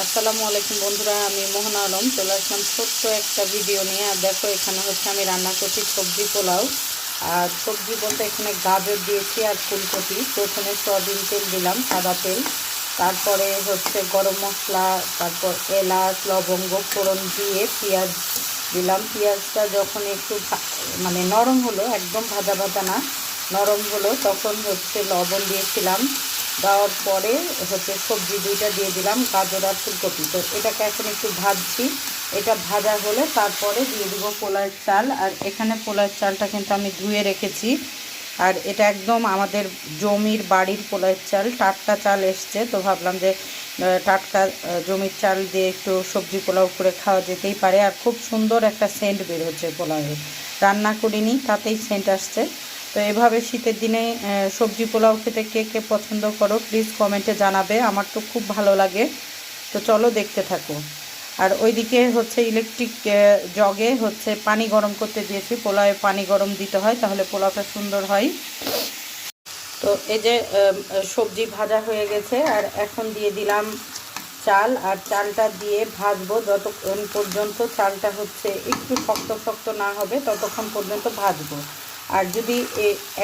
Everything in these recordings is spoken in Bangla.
আসসালামু আলাইকুম বন্ধুরা, আমি মোহন আলম। চলে আসলাম ছোট্ট একটা ভিডিও নিয়ে। আর দেখো, এখানে হচ্ছে আমি রান্না করছি সবজি পোলাও। আর সবজি বলতে এখানে গাজর দিয়েছি আর ফুলকপি। প্রথমে সয়াবিন তেল দিলাম, সাদা তেল। তারপরে হচ্ছে গরম মশলা, তারপর এলাচ, লবঙ্গ, ফোড়ন দিয়ে পেঁয়াজ দিলাম। পেঁয়াজটা যখন একটু মানে নরম হলো, একদম ভাজা ভাজা না, নরম হলো, তখন হচ্ছে লবণ দিয়েছিলাম। দেওয়ার পরে হচ্ছে সবজি দুইটা দিয়ে দিলাম, গাজর আর ফুলকপি। তো এটাকে এখন একটু ভাজছি। এটা ভাজা হলে তারপরে দিয়ে দিব পোলার চাল। আর এখানে পোলার চালটা কিন্তু আমি ধুয়ে রেখেছি। আর এটা একদম আমাদের জমির বাড়ির পোলার চাল। টাটকা চাল এসছে, তো ভাবলাম যে টাটকা জমির চাল দিয়ে একটু সবজি পোলাও করে খাওয়া যেতেই পারে। আর খুব সুন্দর একটা সেন্ট বের হচ্ছে পোলাওয়ে। রান্না করিনি, তাতেই সেন্ট আসছে। তো এভাবে শীতের দিনে সবজি পোলাও খেতে কে কে পছন্দ করো প্লিজ কমেন্টে জানাবে। আমার তো খুব ভালো লাগে। তো চলো দেখতে থাকো। আর ওইদিকে হচ্ছে ইলেকট্রিক জগে হচ্ছে পানি গরম করতে দিয়েছি। পোলাওয়ে পানি গরম দিতে হয়, তাহলে পোলাওটা সুন্দর হয়। তো এই যে সবজি ভাজা হয়ে গেছে, আর এখন দিয়ে দিলাম চাল। আর চালটা দিয়ে ভাজবো যতক্ষণ পর্যন্ত চালটা হচ্ছে একটু শক্ত শক্ত না হবে, ততক্ষণ পর্যন্ত ভাজবো। আর যদি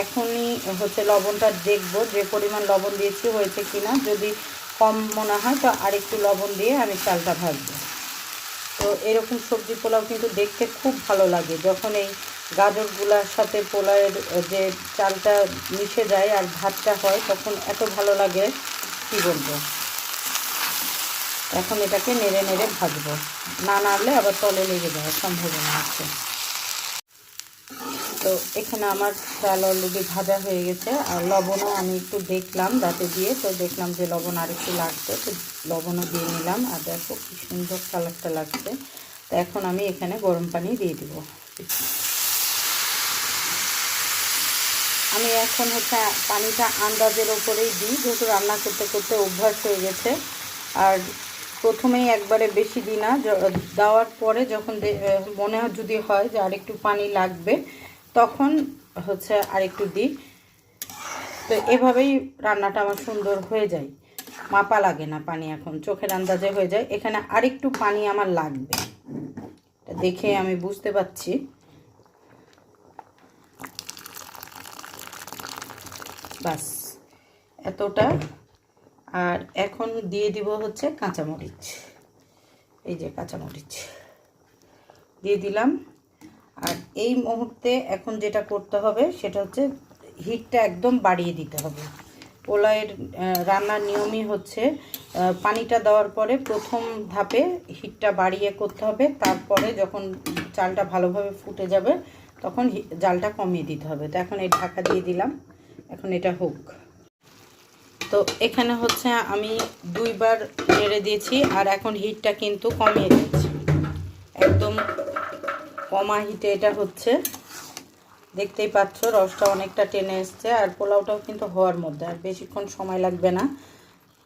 এখনই হচ্ছে লবণটা দেখব যে পরিমাণ লবণ দিয়েছি হয়েছে কিনা, যদি কম মনে হয় তো আরেকটু লবণ দিয়ে আমি চালটা ভাজবো। তো এরকম সবজি পোলাও কিন্তু দেখতে খুব ভালো লাগে। যখন এই গাজরগুলার সাথে পোলাওয়ের যে চালটা মিশে যায় আর ভাতটা হয়, তখন এত ভালো লাগে, কি বলব? এখন এটাকে নেড়ে নেড়ে ভাজবো। না নাড়লে আবার তলে লেগে যাওয়ার সম্ভাবনা আছে। তো এখানে আমার চাল অলরেডি ভাজা হয়ে গেছে। আর লবণও আমি একটু দেখলাম দাঁতে দিয়ে, তো দেখলাম যে লবণ আর একটু লাগবে তো লবণও দিয়ে নিলাম। আর দেখো কি সুন্দর কালারটা লাগছে। তো এখন আমি এখানে গরম পানি দিয়ে দিব। আমি এখন হচ্ছে পানিটা আন্দাজের ওপরেই দিই, যেহেতু রান্না করতে করতে অভ্যাস হয়ে গেছে। আর প্রথমেই একবারে বেশি দিই না। দেওয়ার পরে যখন মনে হয় যদি হয় যে আরেকটু পানি লাগবে তখন হচ্ছে আরেকটু দিই। তো এভাবেই রান্নাটা আমার সুন্দর হয়ে যায়। মাপা লাগে না পানি এখন, চোখের আন্দাজে হয়ে যায়। এখানে আরেকটু পানি আমার লাগবে। দেখে আমি বুঝতে পারছি। বাস, এতটা। আর এখন দিয়ে দিব হচ্ছে কাঁচামরিচ। এই যে কাঁচামরিচ। দিয়ে দিলাম। আর এই মুহূর্তে এখন যেটা করতে হবে সেটা হচ্ছে হিটটা একদম বাড়িয়ে দিতে হবে। পোলাওয়ের রান্নার নিয়মই হচ্ছে পানিটা দেওয়ার পরে প্রথম ধাপে হিটটা বাড়িয়ে করতে হবে। তারপরে যখন চালটা ভালোভাবে ফুটে যাবে তখন জালটা কমিয়ে দিতে হবে। তো এখন এই ঢাকা দিয়ে দিলাম। এখন এটা হোক। তো এখানে হচ্ছে আমি দুইবার নেড়ে দিয়েছি আর এখন হিটটা কিন্তু কমিয়ে দিয়েছি। একদম কমা হিটে এটা হচ্ছে। দেখতেই পাচ্ছ, রসটা অনেকটা টেনে এসছে, আর পোলাওটাও কিন্তু হওয়ার মধ্যে, আর বেশিক্ষণ সময় লাগবে না।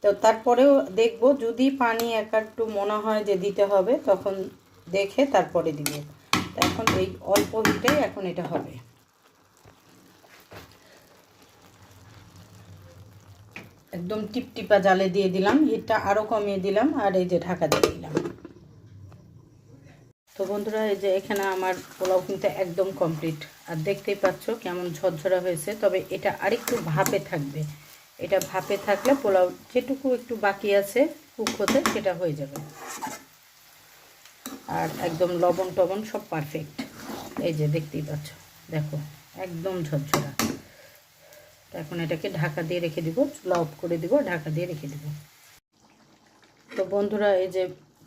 তো তারপরেও দেখব, যদি পানি এক একটু মনে হয় যে দিতে হবে, তখন দেখে তারপরে দিব। এখন এই অল্প হিটেই এখন এটা হবে। একদম টিপটিপা জালে দিয়ে দিলাম, হিটটা আরও কমিয়ে দিলাম, আর এই যে ঢাকা দিয়ে দিলাম। তো বন্ধুরা, এই যে এখানে আমার পোলাও কিন্তু একদম কমপ্লিট আর দেখতেই পাচ্ছ কেমন ঝরঝরা হয়েছে, তবে এটা আরেকটু ভাপে থাকবে। এটা ভাপে থাকলে পোলাও যেটুকু একটু বাকি আছে কুক হতে সেটা হয়ে যাবে। আর একদম লবণ টবণ সব পারফেক্ট এই যে দেখতেই পাচ্ছ, দেখো, একদম ঝরঝরা। এখন এটাকে ঢাকা দিয়ে রেখে দিব, চুলা অফ করে দিব, ঢাকা দিয়ে রেখে দিব। তো বন্ধুরা, এই যে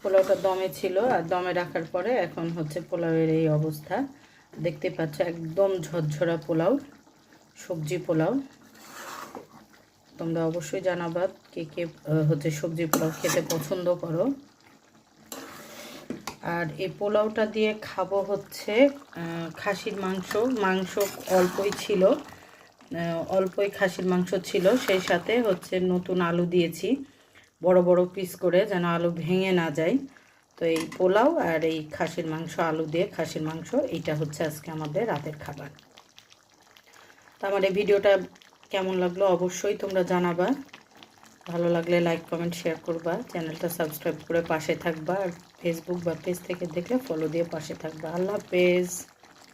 পোলাওটা দমে ছিল, আর দমে রাখার পরে এখন হচ্ছে পোলাওয়ের এই অবস্থা। দেখতে পাচ্ছ, একদম ঝরঝরা পোলাও, সবজি পোলাও। তোমরা অবশ্যই জানাবা কে কে হচ্ছে সবজি পোলাও খেতে পছন্দ করো। আর এই পোলাওটা দিয়ে খাব হচ্ছে খাসির মাংস। মাংস অল্পই ছিল অল্পই খাসির মাংস ছিল। সেই সাথে হচ্ছে নতুন আলু দিয়েছি। বড় বড় পিস করে যেন আলু ভেঙে না যায়। তো এই পোলাও আর এই খাসির মাংস, আলু দিয়ে খাসির মাংস, এইটা হচ্ছে আজকে আমাদের রাতের খাবার। তো আমার এই ভিডিওটা কেমন লাগল অবশ্যই তোমরা জানাবা। ভালো লাগলে লাইক কমেন্ট শেয়ার করবা। চ্যানেলটা সাবস্ক্রাইব করে পাশে থাকবা। আর ফেসবুক বা পেজ থেকে দেখলে ফলো দিয়ে পাশে থাকবা। আল্লাহ হাফেজ।